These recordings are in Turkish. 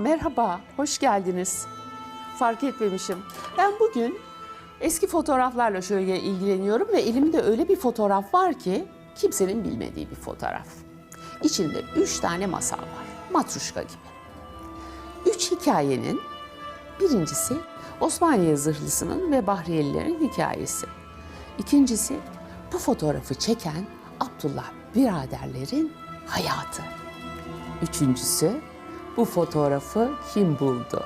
Merhaba, hoş geldiniz. Fark etmemişim. Ben bugün eski fotoğraflarla şöyle ilgileniyorum ve elimde öyle bir fotoğraf var ki kimsenin bilmediği bir fotoğraf. İçinde üç tane masal var, matruşka gibi. Üç hikayenin birincisi Osmaniye zırhlısının ve Bahriyelilerin hikayesi. İkincisi bu fotoğrafı çeken Abdullah biraderlerin hayatı. Üçüncüsü bu fotoğrafı kim buldu?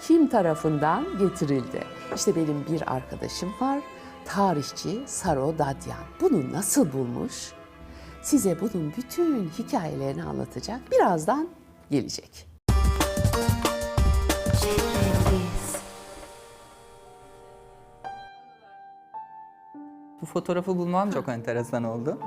Kim tarafından getirildi? İşte benim bir arkadaşım var. Tarihçi Saro Dadyan. Bunu nasıl bulmuş? Size bunun bütün hikayelerini anlatacak. Birazdan gelecek. Bu fotoğrafı bulmam çok enteresan oldu.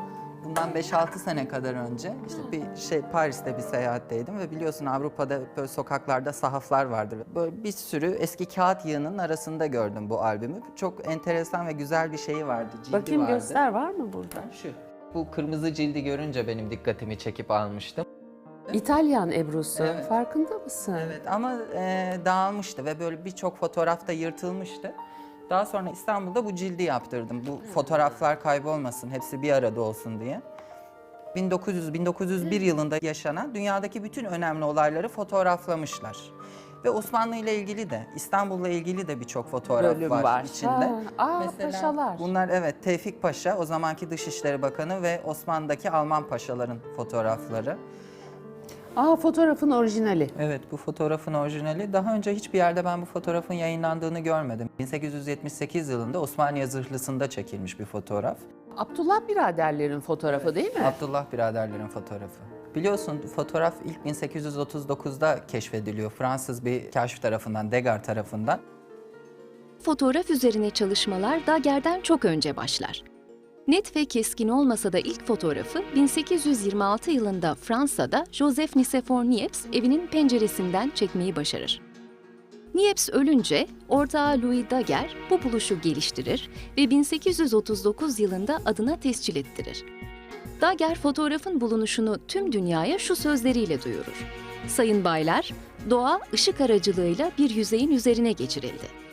Bundan 5-6 sene kadar önce işte bir şey Paris'te bir seyahatteydim ve biliyorsun Avrupa'da böyle sokaklarda sahaflar vardır. Böyle bir sürü eski kağıt yığının arasında gördüm bu albümü. Çok enteresan ve güzel bir şeyi vardı, cildi Bakayım vardı. göster var mı burada? Şu. Bu kırmızı cildi görünce benim dikkatimi çekip almıştım. İtalyan Ebru'su. Evet. Farkında mısın? Evet ama e, dağılmıştı ve böyle birçok fotoğrafta yırtılmıştı. Daha sonra İstanbul'da bu cildi yaptırdım. Bu fotoğraflar kaybolmasın, hepsi bir arada olsun diye. 1900-1901 yılında yaşanan dünyadaki bütün önemli olayları fotoğraflamışlar. Ve Osmanlı ile ilgili de, İstanbul'la ilgili de birçok fotoğraf Bölüm var, var. içinde. Ha, aa, paşalar. Bunlar evet Tevfik Paşa, o zamanki Dışişleri Bakanı ve Osmanlı'daki Alman paşaların fotoğrafları. Aa fotoğrafın orijinali. Evet bu fotoğrafın orijinali. Daha önce hiçbir yerde ben bu fotoğrafın yayınlandığını görmedim. 1878 yılında Osmaniye Zırhlısı'nda çekilmiş bir fotoğraf. Abdullah biraderlerin fotoğrafı değil mi? Abdullah biraderlerin fotoğrafı. Biliyorsun fotoğraf ilk 1839'da keşfediliyor. Fransız bir kaşif tarafından, Degas tarafından. Fotoğraf üzerine çalışmalar Daguerre'den çok önce başlar. Net ve keskin olmasa da ilk fotoğrafı 1826 yılında Fransa'da Joseph Nicephore Niepce evinin penceresinden çekmeyi başarır. Niepce ölünce ortağı Louis Daguerre bu buluşu geliştirir ve 1839 yılında adına tescil ettirir. Daguerre fotoğrafın bulunuşunu tüm dünyaya şu sözleriyle duyurur. Sayın baylar, doğa ışık aracılığıyla bir yüzeyin üzerine geçirildi.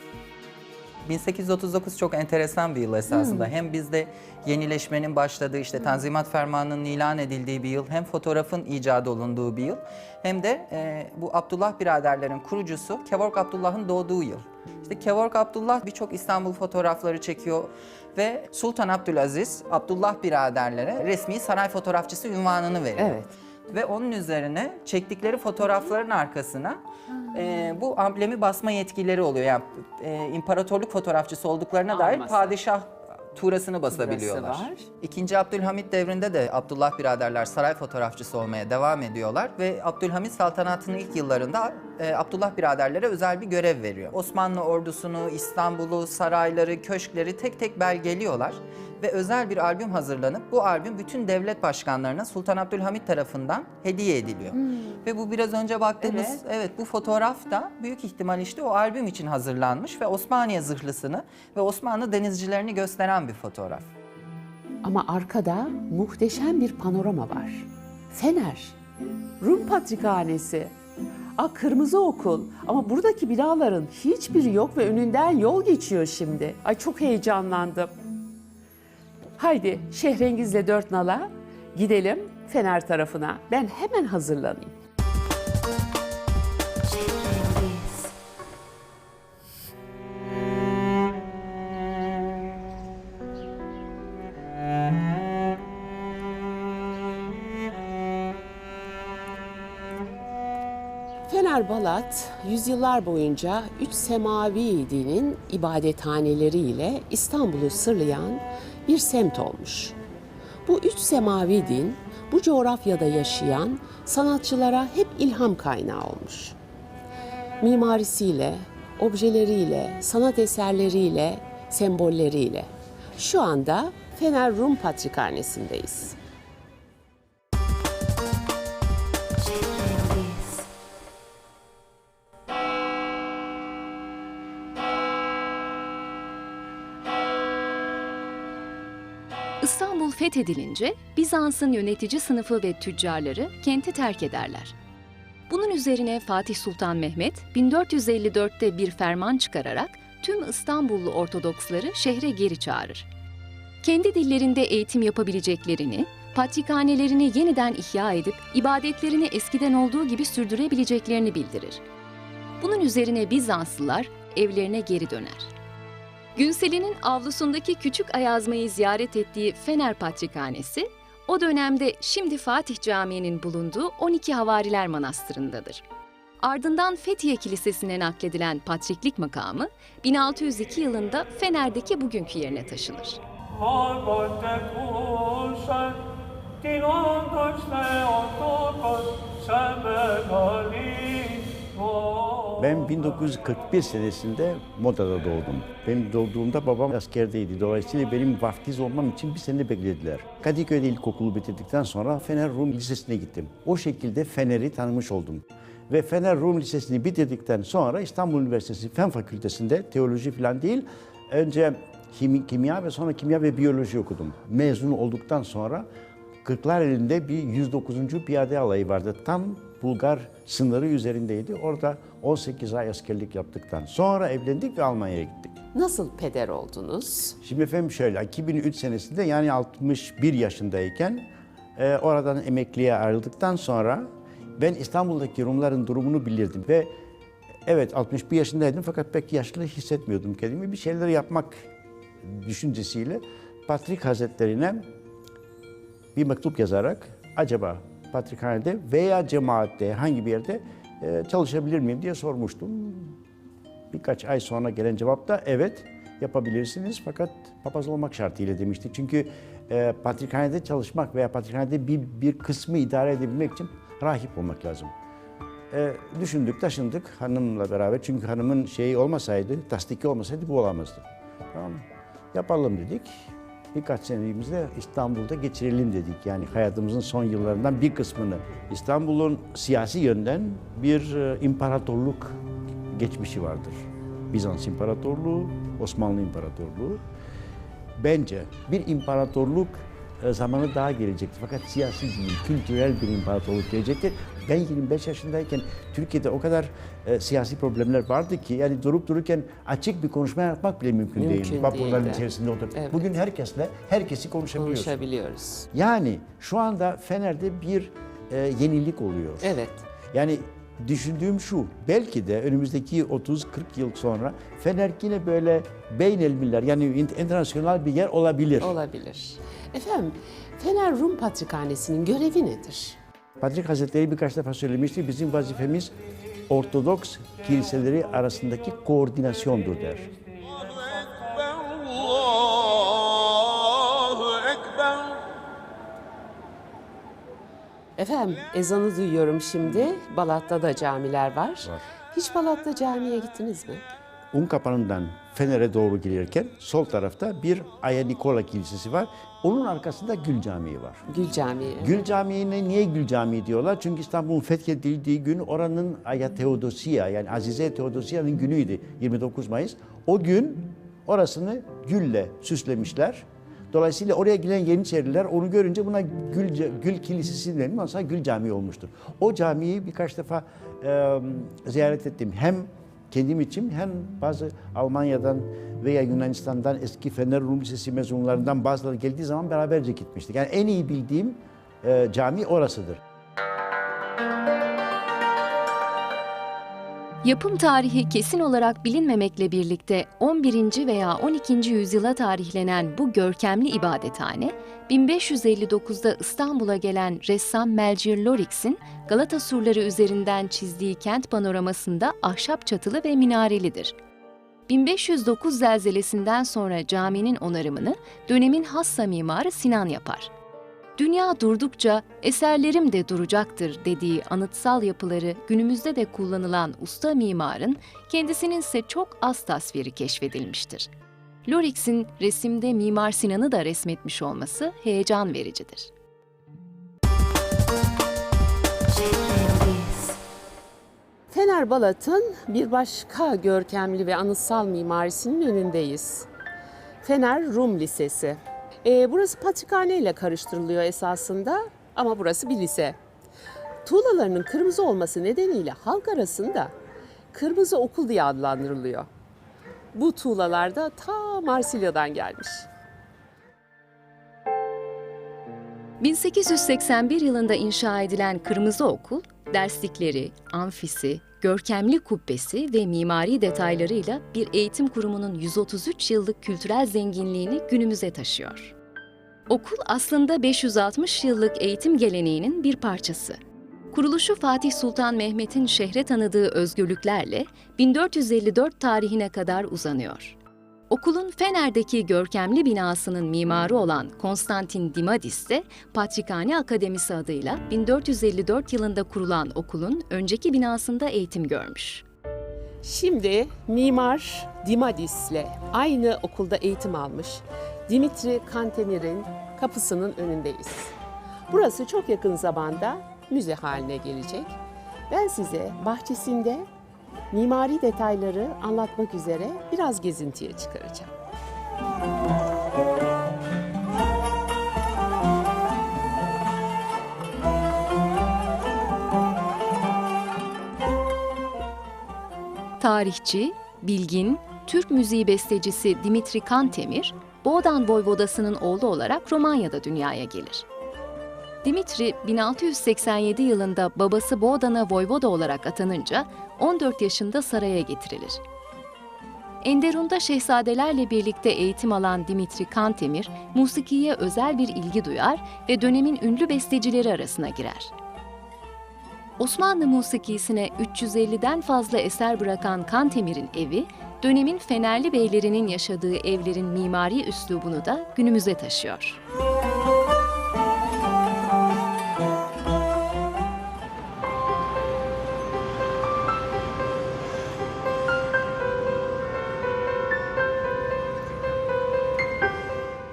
1839 çok enteresan bir yıl esasında. Hem bizde yenileşmenin başladığı, işte Tanzimat Fermanı'nın ilan edildiği bir yıl, hem fotoğrafın icadı olunduğu bir yıl, hem de e, bu Abdullah biraderlerin kurucusu Kevork Abdullah'ın doğduğu yıl. İşte Kevork Abdullah birçok İstanbul fotoğrafları çekiyor ve Sultan Abdülaziz Abdullah biraderlere resmi saray fotoğrafçısı ünvanını veriyor. Evet. Ve onun üzerine çektikleri fotoğrafların arkasına e, bu amblemi basma yetkileri oluyor. Yani e, imparatorluk fotoğrafçısı olduklarına dair Alması. padişah tuğrasını basabiliyorlar. var. İkinci Abdülhamit devrinde de Abdullah biraderler saray fotoğrafçısı olmaya devam ediyorlar ve Abdülhamit saltanatının ilk yıllarında e, Abdullah biraderlere özel bir görev veriyor. Osmanlı ordusunu, İstanbul'u, sarayları, köşkleri tek tek belgeliyorlar ve özel bir albüm hazırlanıp bu albüm bütün devlet başkanlarına Sultan Abdülhamit tarafından hediye ediliyor. Ve bu biraz önce baktığımız Evet. evet bu fotoğraf da büyük ihtimal işte o albüm için hazırlanmış ve Osmaniye zırhlısını ve Osmanlı denizcilerini gösteren bir fotoğraf. Ama arkada muhteşem bir panorama var. Fener, Rum Patrikhanesi, Aa, kırmızı okul ama buradaki binaların hiçbiri yok ve önünden yol geçiyor şimdi. Ay çok heyecanlandım. Haydi Şehrengiz'le dört nala gidelim Fener tarafına. Ben hemen hazırlanayım. Fener Balat, yüzyıllar boyunca üç semavi dinin ibadethaneleriyle İstanbul'u sırlayan bir semt olmuş. Bu üç semavi din, bu coğrafyada yaşayan sanatçılara hep ilham kaynağı olmuş. Mimarisiyle, objeleriyle, sanat eserleriyle, sembolleriyle. Şu anda Fener Rum Patrikhanesi'ndeyiz. Fethedilince Bizans'ın yönetici sınıfı ve tüccarları kenti terk ederler. Bunun üzerine Fatih Sultan Mehmet 1454'te bir ferman çıkararak tüm İstanbullu Ortodoksları şehre geri çağırır. Kendi dillerinde eğitim yapabileceklerini, patrikhanelerini yeniden ihya edip ibadetlerini eskiden olduğu gibi sürdürebileceklerini bildirir. Bunun üzerine Bizanslılar evlerine geri döner. Günseli'nin avlusundaki küçük ayazmayı ziyaret ettiği Fener Patrikhanesi, o dönemde şimdi Fatih Camii'nin bulunduğu 12 Havariler Manastırı'ndadır. Ardından Fethiye Kilisesi'ne nakledilen patriklik makamı 1602 yılında Fener'deki bugünkü yerine taşınır. Ben 1941 senesinde Moda'da doğdum. Benim doğduğumda babam askerdeydi. Dolayısıyla benim vaftiz olmam için bir sene beklediler. Kadıköy'de ilkokulu bitirdikten sonra Fener Rum Lisesi'ne gittim. O şekilde Fener'i tanımış oldum. Ve Fener Rum Lisesi'ni bitirdikten sonra İstanbul Üniversitesi Fen Fakültesi'nde teoloji falan değil, önce kimya ve sonra kimya ve biyoloji okudum. Mezun olduktan sonra Kırklareli'nde bir 109. Piyade Alayı vardı. Tam Bulgar sınırı üzerindeydi. Orada 18 ay askerlik yaptıktan sonra evlendik ve Almanya'ya gittik. Nasıl peder oldunuz? Şimdi efendim şöyle 2003 senesinde yani 61 yaşındayken e, oradan emekliye ayrıldıktan sonra ben İstanbul'daki Rumların durumunu bilirdim ve evet 61 yaşındaydım fakat pek yaşlı hissetmiyordum kendimi. Bir şeyler yapmak düşüncesiyle Patrik Hazretlerine bir mektup yazarak acaba Patrikhane'de veya cemaatte hangi bir yerde e, çalışabilir miyim diye sormuştum. Birkaç ay sonra gelen cevap da evet yapabilirsiniz fakat papaz olmak şartıyla demişti. Çünkü e, patrikhanede çalışmak veya patrikhanede bir, bir kısmı idare edebilmek için rahip olmak lazım. E, düşündük, taşındık hanımla beraber. Çünkü hanımın şeyi olmasaydı, tasdiki olmasaydı bu olamazdı. Tamam? Yapalım dedik. Birkaç senemizi de İstanbul'da geçirelim dedik. Yani hayatımızın son yıllarından bir kısmını. İstanbul'un siyasi yönden bir e, imparatorluk geçmişi vardır. Bizans İmparatorluğu, Osmanlı İmparatorluğu. Bence bir imparatorluk e, zamanı daha gelecektir. Fakat siyasi değil, kültürel bir imparatorluk gelecektir. Ben 25 yaşındayken Türkiye'de o kadar e, siyasi problemler vardı ki yani durup dururken açık bir konuşma yapmak bile mümkün, Mümkün değil. Vapurların içerisinde oturup. Evet. Bugün herkesle herkesi konuşabiliyoruz. Konuşabiliyoruz. Yani şu anda Fener'de bir e, yenilik oluyor. Evet. Yani düşündüğüm şu, belki de önümüzdeki 30-40 yıl sonra Fener yine böyle beynelmiller yani in- internasyonel bir yer olabilir. Olabilir. Efendim, Fener Rum Patrikhanesi'nin görevi nedir? Patrik Hazretleri birkaç defa söylemişti, bizim vazifemiz Ortodoks kiliseleri arasındaki koordinasyondur der. Efendim, ezanı duyuyorum şimdi. Balat'ta da camiler var. Hiç Balat'ta camiye gittiniz mi? Un kapanından Fener'e doğru gelirken sol tarafta bir Aya Nikola Kilisesi var. Onun arkasında Gül Camii var. Gül Camii. Gül Camii'ne niye Gül Camii diyorlar? Çünkü İstanbul'un fethedildiği gün oranın Aya Teodosia yani Azize Teodosia'nın günüydü 29 Mayıs. O gün orasını gülle süslemişler. Dolayısıyla oraya gelen Yeniçeriler onu görünce buna Gül, Gül Kilisesi denilmiş. Sonra Gül Camii olmuştur. O camiyi birkaç defa e, ziyaret ettim. Hem kendim için hem bazı Almanya'dan veya Yunanistan'dan eski Fener Rum Lisesi mezunlarından bazıları geldiği zaman beraberce gitmiştik. Yani en iyi bildiğim e, cami orasıdır. Yapım tarihi kesin olarak bilinmemekle birlikte 11. veya 12. yüzyıla tarihlenen bu görkemli ibadethane, 1559'da İstanbul'a gelen ressam Melchior Lorix'in Galata surları üzerinden çizdiği kent panoramasında ahşap çatılı ve minarelidir. 1509 zelzelesinden sonra caminin onarımını dönemin hassa mimarı Sinan yapar. Dünya durdukça eserlerim de duracaktır dediği anıtsal yapıları günümüzde de kullanılan usta mimarın kendisinin ise çok az tasviri keşfedilmiştir. Lorix'in resimde Mimar Sinan'ı da resmetmiş olması heyecan vericidir. Fener Balat'ın bir başka görkemli ve anıtsal mimarisinin önündeyiz. Fener Rum Lisesi. Ee, burası patrikhane ile karıştırılıyor esasında ama burası bir lise. Tuğlalarının kırmızı olması nedeniyle halk arasında kırmızı okul diye adlandırılıyor. Bu tuğlalar da ta Marsilya'dan gelmiş. 1881 yılında inşa edilen Kırmızı Okul, derslikleri, amfisi, görkemli kubbesi ve mimari detaylarıyla bir eğitim kurumunun 133 yıllık kültürel zenginliğini günümüze taşıyor. Okul aslında 560 yıllık eğitim geleneğinin bir parçası. Kuruluşu Fatih Sultan Mehmet'in şehre tanıdığı özgürlüklerle 1454 tarihine kadar uzanıyor. Okulun Fener'deki görkemli binasının mimarı olan Konstantin Dimadis de Patrikhane Akademisi adıyla 1454 yılında kurulan okulun önceki binasında eğitim görmüş. Şimdi mimar Dimadis'le aynı okulda eğitim almış Dimitri Kantemir'in kapısının önündeyiz. Burası çok yakın zamanda müze haline gelecek. Ben size bahçesinde mimari detayları anlatmak üzere biraz gezintiye çıkaracağım. Tarihçi, bilgin, Türk müziği bestecisi Dimitri Kantemir, Boğdan Voyvodası'nın oğlu olarak Romanya'da dünyaya gelir. Dimitri 1687 yılında babası Boğdan'a voyvoda olarak atanınca 14 yaşında saraya getirilir. Enderun'da şehzadelerle birlikte eğitim alan Dimitri Kantemir, musikiye özel bir ilgi duyar ve dönemin ünlü bestecileri arasına girer. Osmanlı musikisine 350'den fazla eser bırakan Kantemir'in evi, dönemin Fenerli beylerinin yaşadığı evlerin mimari üslubunu da günümüze taşıyor.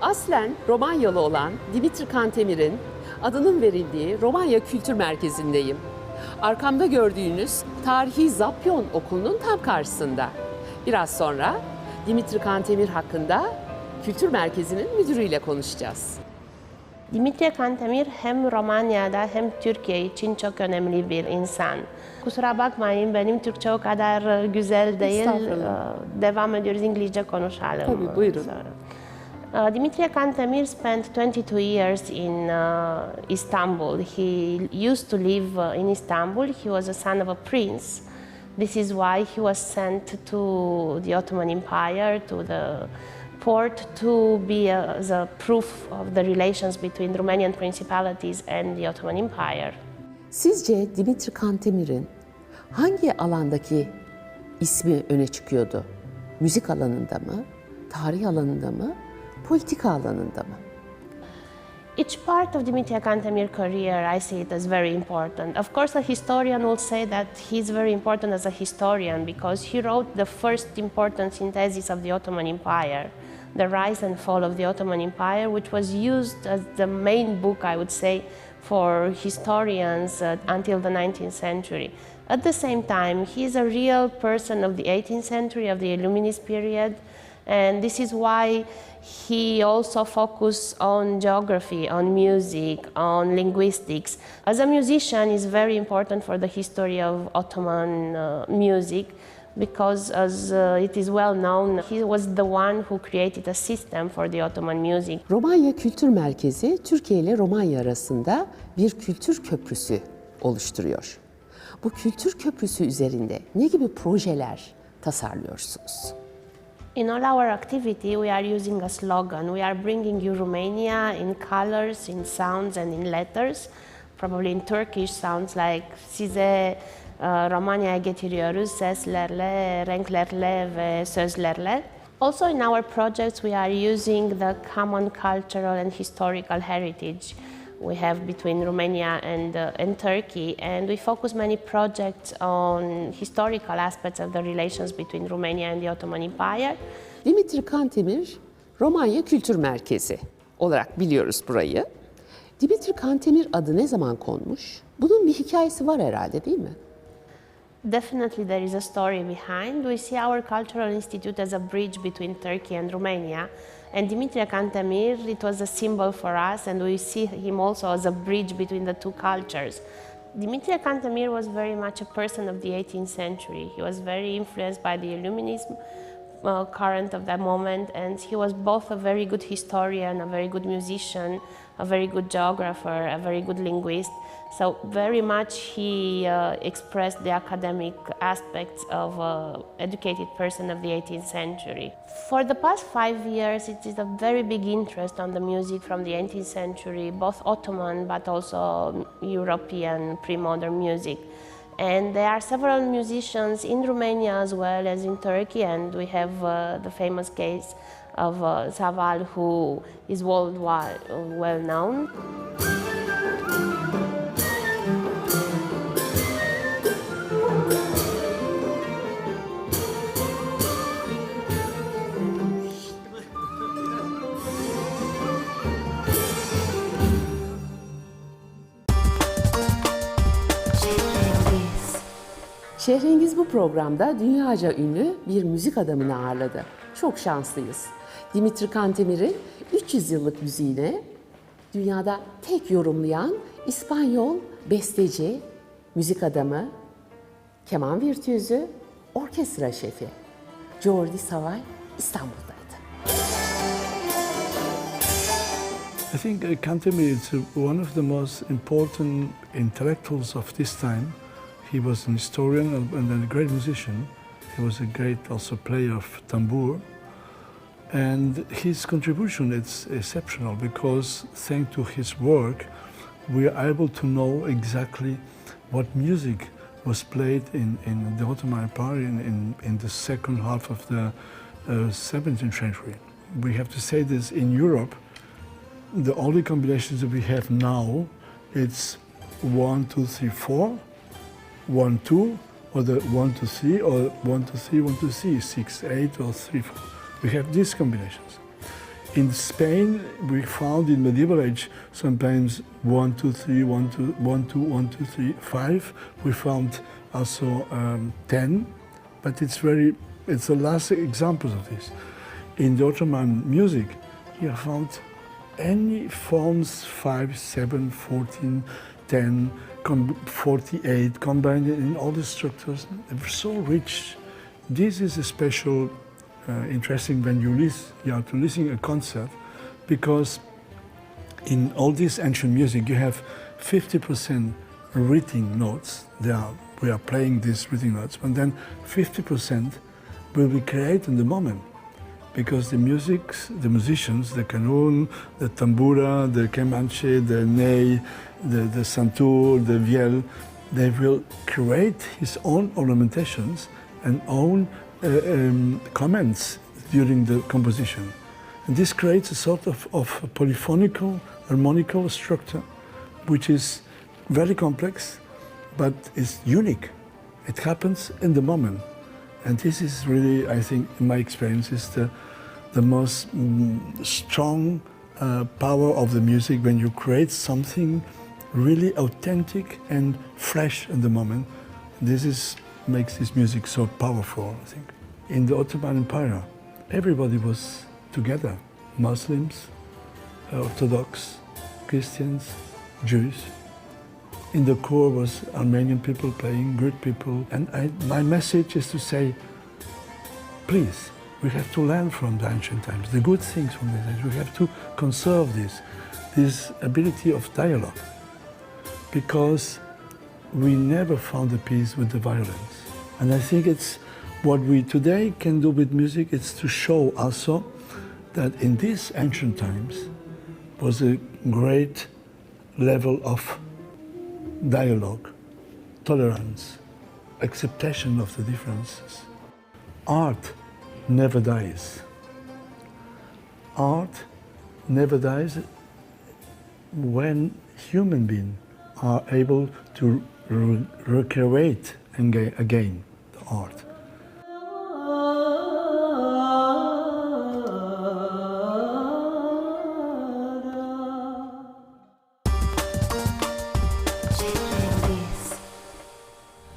Aslen Romanyalı olan Dimitri Kantemir'in adının verildiği Romanya Kültür Merkezi'ndeyim. Arkamda gördüğünüz tarihi Zapyon Okulu'nun tam karşısında. Biraz sonra Dimitri Kantemir hakkında Kültür Merkezi'nin müdürüyle konuşacağız. Dimitri Kantemir hem Romanya'da hem Türkiye için çok önemli bir insan. Kusura bakmayın benim Türkçe o kadar güzel değil. Ee, Devam ediyoruz İngilizce konuşalım. Tabii, buyurun. Uh, Dimitri Kantemir spent 22 years in uh, Istanbul. He used to live in Istanbul. He was a son of a prince. This is why he was sent to the Ottoman Empire, to the port, to be uh, the proof of the relations between Romanian principalities and the Ottoman Empire. Sizce Dimitri Kantemir'in hangi alandaki ismi öne çıkıyordu? Müzik alanında mı? Tarih alanında mı? Politika alanında mı? Each part of Dimitri Kantemir career, I see it as very important. Of course, a historian will say that he's very important as a historian because he wrote the first important synthesis of the Ottoman Empire, The Rise and Fall of the Ottoman Empire, which was used as the main book, I would say, for historians uh, until the 19th century. At the same time, he's a real person of the 18th century, of the Illuminist period, and this is why he also focused on geography, on music, on linguistics. As a musician, is very important for the history of Ottoman uh, music because, as uh, it is well known, he was the one who created a system for the Ottoman music. Romanya Kültür Merkezi Türkiye ile Romanya arasında bir kültür köprüsü oluşturuyor. Bu kültür köprüsü üzerinde ne gibi projeler tasarlıyorsunuz? In all our activity, we are using a slogan. We are bringing you Romania in colors, in sounds, and in letters. Probably in Turkish sounds like size uh, Romanya'ya getiriyoruz seslerle, renklerle ve sözlerle. Also in our projects, we are using the common cultural and historical heritage we have between Romania and, uh, and Turkey, and we focus many projects on historical aspects of the relations between Romania and the Ottoman Empire. Dimitri Kantemir Romanya Kültür Merkezi olarak biliyoruz burayı. Dimitri Kantemir adı ne zaman konmuş? Bunun bir hikayesi var herhalde değil mi? Definitely, there is a story behind. We see our cultural institute as a bridge between Turkey and Romania. And Dimitri Kantemir, it was a symbol for us, and we see him also as a bridge between the two cultures. Dimitri Cantemir was very much a person of the 18th century. He was very influenced by the Illuminism uh, current of that moment, and he was both a very good historian, a very good musician, a very good geographer, a very good linguist. So very much he uh, expressed the academic aspects of an educated person of the 18th century. For the past five years, it is a very big interest on the music from the 18th century, both Ottoman but also European pre-modern music. And there are several musicians in Romania as well as in Turkey, and we have uh, the famous case of uh, Saval, who is worldwide uh, well known. Şehrengiz bu programda dünyaca ünlü bir müzik adamını ağırladı. Çok şanslıyız. Dimitri Kantemir'in 300 yıllık müziğine dünyada tek yorumlayan İspanyol besteci, müzik adamı, keman virtüözü, orkestra şefi Jordi Savay İstanbul'daydı. I think uh, Kantemir is uh, one of the most important intellectuals of this time. He was an historian and a great musician. He was a great also player of tambour. And his contribution is exceptional because thanks to his work, we are able to know exactly what music was played in, in the Ottoman Empire in, in, in the second half of the uh, 17th century. We have to say this in Europe, the only combinations that we have now it's one two three four one two or the one two three or one two three one two three six eight or three four we have these combinations in spain we found in medieval age sometimes one two three one two one two one two three five we found also um, ten but it's very it's the last examples of this in the ottoman music you have found any forms 5, 7, 14, 10, com- 48, combined in all the structures. They were so rich. This is a special, interesting when you listen, you are listening a concert because in all this ancient music you have 50% written notes. Are, we are playing these written notes, but then 50% will be created in the moment because the music, the musicians, the canon, the tambura, the kemanche, the ney, the, the santur, the viol, they will create his own ornamentations and own uh, um, comments during the composition. And this creates a sort of, of polyphonical, harmonical structure, which is very complex, but is unique. It happens in the moment. And this is really, I think, in my experience, is the, the most mm, strong uh, power of the music when you create something really authentic and fresh in the moment. This is makes this music so powerful, I think. In the Ottoman Empire, everybody was together. Muslims, Orthodox, Christians, Jews. In the core was Armenian people playing, Greek people. And I, my message is to say, please, we have to learn from the ancient times, the good things from the times. We have to conserve this, this ability of dialogue, because we never found a peace with the violence. And I think it's what we today can do with music is to show also that in these ancient times was a great level of dialogue, tolerance, acceptation of the differences. Art never dies. Art never dies when human beings are able to recreate aga- again the art.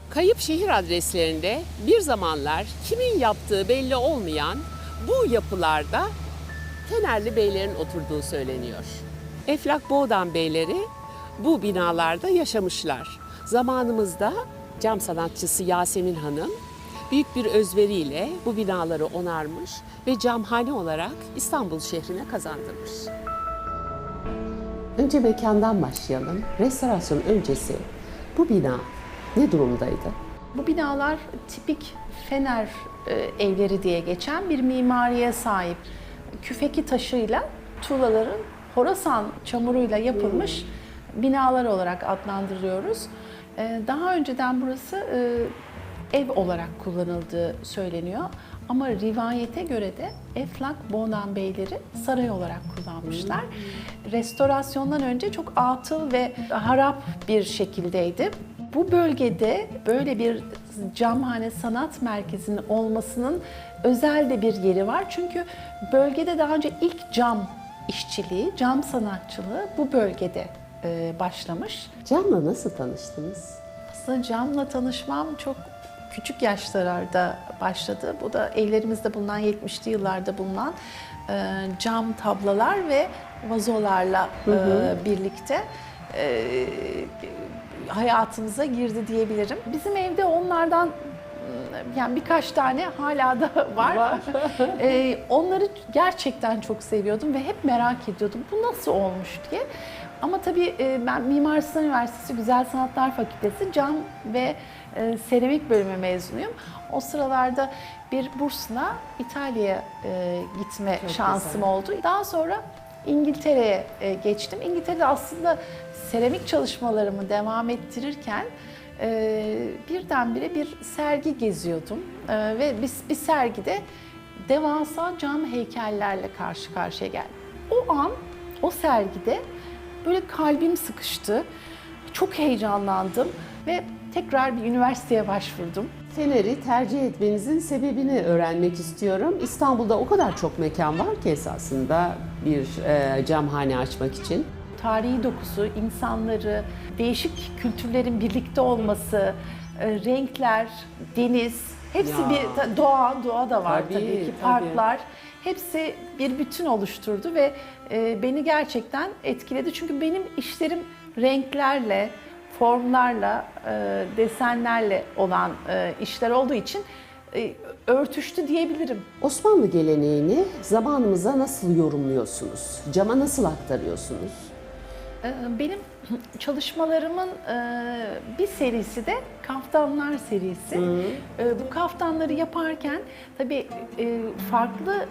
Kayıp şehir adreslerinde bir zamanlar kimin yaptığı belli olmayan bu yapılarda Fenerli beylerin oturduğu söyleniyor. Eflak Boğdan beyleri bu binalarda yaşamışlar. Zamanımızda cam sanatçısı Yasemin Hanım büyük bir özveriyle bu binaları onarmış ve camhane olarak İstanbul şehrine kazandırmış. Önce mekandan başlayalım. Restorasyon öncesi bu bina ne durumdaydı? Bu binalar tipik Fener e, evleri diye geçen bir mimariye sahip. Küfeki taşıyla tuğlaların Horasan çamuruyla yapılmış binalar olarak adlandırıyoruz. E, Daha önceden burası e, ev olarak kullanıldığı söyleniyor. Ama rivayete göre de Eflak Bonan Beyleri saray olarak kullanmışlar. Restorasyondan önce çok atıl ve harap bir şekildeydi. Bu bölgede böyle bir camhane sanat merkezinin olmasının özel de bir yeri var. Çünkü bölgede daha önce ilk cam işçiliği, cam sanatçılığı bu bölgede e, başlamış. Camla nasıl tanıştınız? Aslında camla tanışmam çok küçük yaşlarda başladı. Bu da evlerimizde bulunan 70'li yıllarda bulunan e, cam tablalar ve vazolarla e, birlikte e, hayatımıza girdi diyebilirim. Bizim evde onlardan e, yani birkaç tane hala da var. E, onları gerçekten çok seviyordum ve hep merak ediyordum. Bu nasıl olmuş diye. Ama tabii e, ben Mimar Sinan Üniversitesi Güzel Sanatlar Fakültesi cam ve e, seramik bölümü mezunuyum. O sıralarda bir bursla İtalya'ya e, gitme şansım oldu. Daha sonra İngiltere'ye geçtim. İngiltere'de aslında seramik çalışmalarımı devam ettirirken birdenbire bir sergi geziyordum. Ve bir, bir sergide devasa cam heykellerle karşı karşıya geldim. O an, o sergide böyle kalbim sıkıştı. Çok heyecanlandım ve tekrar bir üniversiteye başvurdum. Fener'i tercih etmenizin sebebini öğrenmek istiyorum. İstanbul'da o kadar çok mekan var ki esasında bir e, camhane açmak için. tarihi dokusu, insanları, değişik kültürlerin birlikte olması, e, renkler, deniz, hepsi Ya. bir doğa, doğa da var Tabii, tabii, ki, tabii. Hepsi bir bütün oluşturdu ve e, beni gerçekten etkiledi. Çünkü benim işlerim renklerle, formlarla, e, desenlerle olan e, işler olduğu için e, örtüştü diyebilirim. Osmanlı geleneğini zamanımıza nasıl yorumluyorsunuz? Cama nasıl aktarıyorsunuz? Benim çalışmalarımın bir serisi de Kaftanlar serisi. Ee, Bu kaftanları yaparken tabii farklı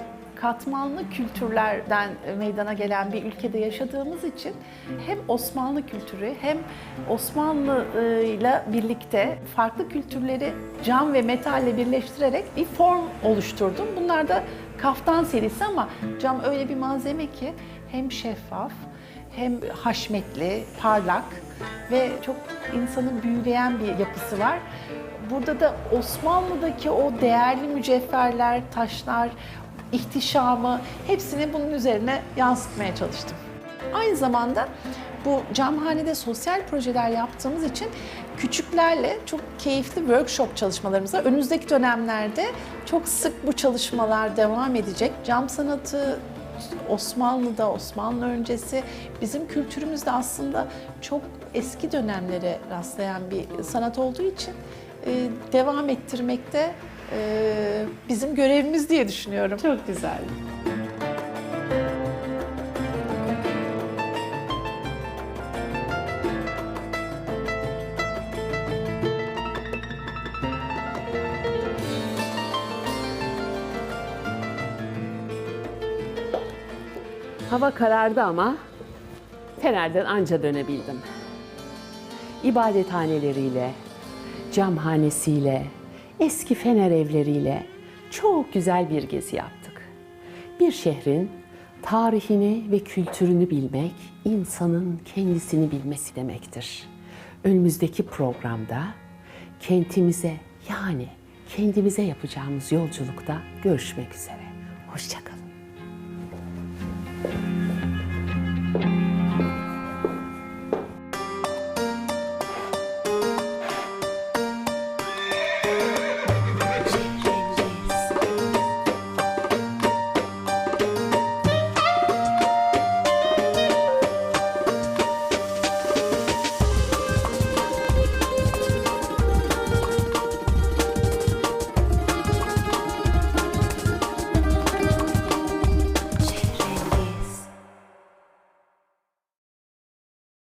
katmanlı kültürlerden meydana gelen bir ülkede yaşadığımız için hem Osmanlı kültürü hem Osmanlı e, ile birlikte farklı kültürleri cam ve metalle birleştirerek bir form oluşturdum. Bunlar da kaftan serisi ama cam öyle bir malzeme ki hem şeffaf hem haşmetli, parlak ve çok insanı büyüleyen bir yapısı var. Burada da Osmanlı'daki o değerli mücevherler, taşlar, ihtişamı hepsini bunun üzerine yansıtmaya çalıştım. Aynı zamanda bu camhanede sosyal projeler yaptığımız için küçüklerle çok keyifli workshop çalışmalarımız var. Önümüzdeki dönemlerde çok sık bu çalışmalar devam edecek. Cam sanatı Osmanlı'da, Osmanlı öncesi bizim kültürümüzde aslında çok eski dönemlere rastlayan bir sanat olduğu için e, devam ettirmekte bizim görevimiz diye düşünüyorum. Çok güzel. Hava karardı ama Fener'den anca dönebildim. İbadethaneleriyle, camhanesiyle, eski Fener evleriyle çok güzel bir gezi yaptık. Bir şehrin tarihini ve kültürünü bilmek, insanın kendisini bilmesi demektir. Önümüzdeki programda kentimize yani kendimize yapacağımız yolculukta görüşmek üzere. Hoşçakalın.